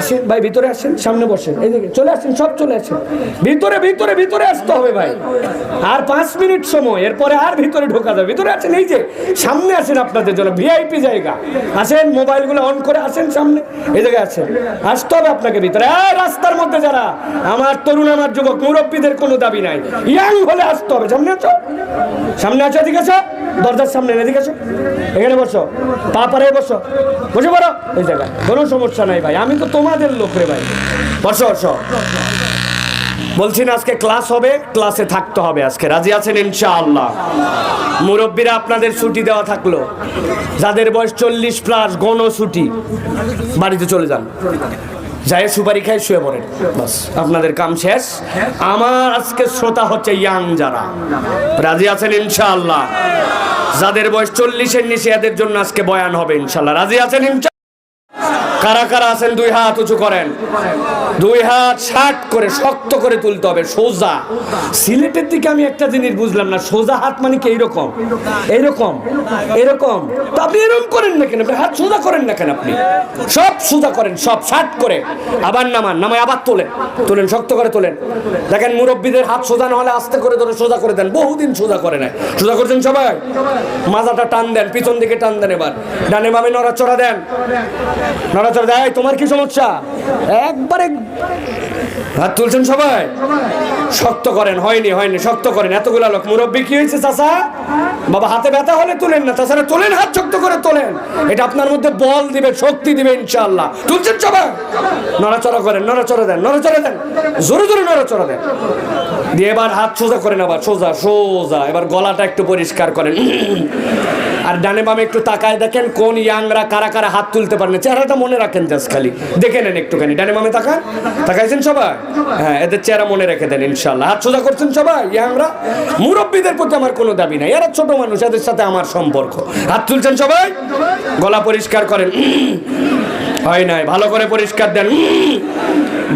আসেন, ভাই, ভিতরে আসেন, সামনে বসেন। এই দিকে চলে আসেন, সব চলে আসেন। ভিতরে ভিতরে ভিতরে আসতে হবে, ভাই। আর পাঁচ মিনিট সময়, এরপরে আর ভিতরে ঢোকা যাবে। ভিতরে আছেন এই যে, সামনে আসেন আপনাদের জন্য ভিআইপি জায়গা। আসেন, মোবাইলগুলো অন করে আসেন সামনে। এই জায়গায় আছেন আসতে হবে আপনাকে ভিতরে। রাস্তার মধ্যে যারা, আমার তরুণ, আমার যুবক, মুরব্বীদের কোনো দাবি নাই। ইয়াং হলে আসতে হবে। সামনে আছো? সামনে আছো, এদিকে আছো দরজার সামনে এদিকে আছো এখানে বসো। পা পারে বসো। বসে পড়ো। এই জায়গায়। কোনো সমস্যা নাই ভাই। আমি তো তোমাদের লোক রে ভাই। বসো বসো। বলছি না, আজকে ক্লাস হবে। ক্লাসে থাকতে হবে আজকে। রাজি আছেন ইনশাআল্লাহ? মুরব্বীরা আপনাদের ছুটি দেওয়া থাকল। যাদের বয়স চল্লিশ প্লাস গণ ছুটি বাড়িতে চলে যান। যাই সুপারি খায় শুয়ে পড়েন বাস, আপনাদের কাম শেষ। আমার আজকে শ্রোতা হচ্ছে ইয়াং যারা। রাজি আছেন ইনশাআল্লাহ? যাদের বয়স চল্লিশের নিচে এদের জন্য আজকে বয়ান হবে ইনশাল্লাহ রাজি আছেন ইনশাআল্লাহ কারা কারা আছেন, দুই হাত উঁচু করেন। দুই হাত ষাট করে, শক্ত করে তুলতে হবে, সোজা। সিলেটের দিকে আমি একটা জিনিস বুঝলাম না, সোজা হাত মানে কি? এইরকম। এইরকম। এরকম তো আপনি এরকম করেন না কেন? আপনি হাত সোজা করেন না কেন আপনি? সব সোজা করেন, সব ষাট করে। আবার নামান, নামায় আবার তোলেন। তোলেন, শক্ত করে তোলেন। দেখেন মুরব্বীদের হাত সোজা না হলে আস্তে করে ধরে সোজা করে দেন। বহুদিন সোজা করে নেয় সোজা করছেন সবাই? মাজাটা টান দেন, পিছন দিকে টান দেন এবার। ডানে বামে নড়াচড়া দেন। নড়াচড়া দেয় তোমার কি সমস্যা? একবারে হাত তুলছেন সবাই? শক্ত করেন, হয়নি হয়নি, শক্ত করেন, এতগুলা লোক। মুরব্বী কি হয়েছে চাচা? বাবা, হাতে ব্যথা হলে তুলেন না, তাছাড়া তোলেন, হাত শক্ত করে তোলেন। এটা আপনার মধ্যে বল দিবে, শক্তি দিবে, ইনশাআল্লাহ। তুলছেন সবাই? নড়াচড়া করেন, নড়াচড়া দেন নড়াচড়া দেন, জোরে জোরে নড়াচড়া দেন। দিয়ে এবার হাত সোজা করেন আবার, সোজা সোজা। এবার গলাটা একটু পরিষ্কার করেন। আর ডানে বামে একটু তাকায় দেখেন কোন ইয়াংরা কারা কারা হাত তুলতে পারেন চেহারাটা মনে রাখেন জাস্ট খালি। দেখে নেন একটুখানি। ডানে বামে তাকান তাকাইছেন সবাই? হ্যাঁ এদের চেহারা মনে রেখে দেন ইনশাল্লাহ হাত সোজা করছেন সবাই, ইয়াংরা? মুরব্বীদের প্রতি আমার কোনো দাবি নাই। এরা ছোট মানুষ, এদের সাথে আমার সম্পর্ক। হাত তুলছেন সবাই? গলা পরিষ্কার করেন। হয় নাই। ভালো করে পরিষ্কার দেন।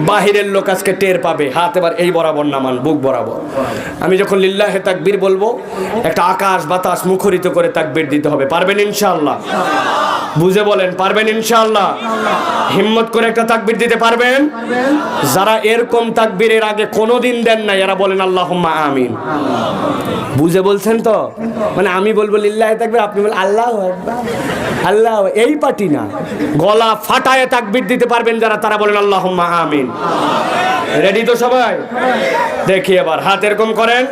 বাহিরের লোক আজকে টের পাবে। হাত এবার এই বরাবর নামান, বুক বরাবর। আমি যখন লিল্লাহে তাকবীর বলব, একটা আকাশ বাতাস মুখরিত করে তাকবীর দিতে হবে। পারবেন ইনশাআল্লাহ? বুঝে বলেন পারবেন ইনশাআল্লাহ? হিম্মত করে একটা তাকবীর দিতে পারবেন? যারা এরকম তাকবীরের আগে কোনোদিন দেন না এরা বলেন আল্লাহুম্মা আমিন। বুঝে বলছেন তো? মানে আমি বলব লিল্লাহে তাকবীর। আপনি বলেন আল্লাহ আল্লাহ এই পার্টি না। গলা ফাটায় তাকবীর দিতে পারবেন যারা তারা বলেন আল্লাহুম্মা আমিন। রেডি তো সবাই? দেখি এবার, হাত এরকম করেন।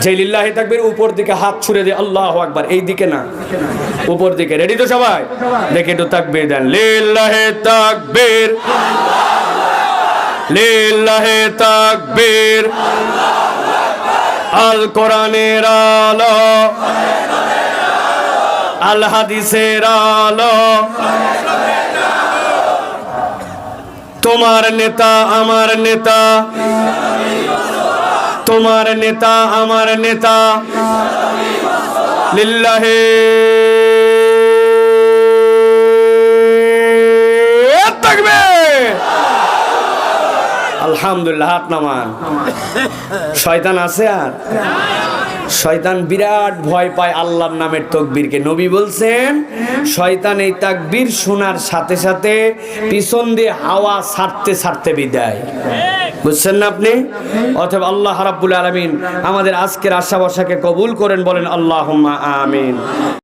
যে লিল্লাহি তাকবীর উপর দিকে হাত ছুড়ে দিয়ে আল্লাহু আকবার, এই দিকে না। উপর দিকে রেডি তো সবাই? দেখি একটু তাকবীর দেন। লিল্লাহি তাকবীর। লিল্লাহি তাকবীর। আল কোরআনের আলো। আল হাদিসের আলো। তোমার নেতা আমার নেতা। তোমার নেতা আমার নেতা। লিল্লাহে। আলহামদুলিল্লাহ, হাত নামান। শয়তান আছে আর? শয়তান বিরাট ভয় পায় আল্লাহর নামের তকবীরকে। নবী বলছেন, শয়তান এই তাকবীর শোনার সাথে সাথে পিছন দিয়ে হাওয়া ছাড়তে ছাড়তে বিদায়। বুঝছেন না আপনি? অথবা আল্লাহ রাব্বুল আলামিন আমাদের আজকের আশা বসাকে কবুল করেন, বলেন আল্লাহ আমিন।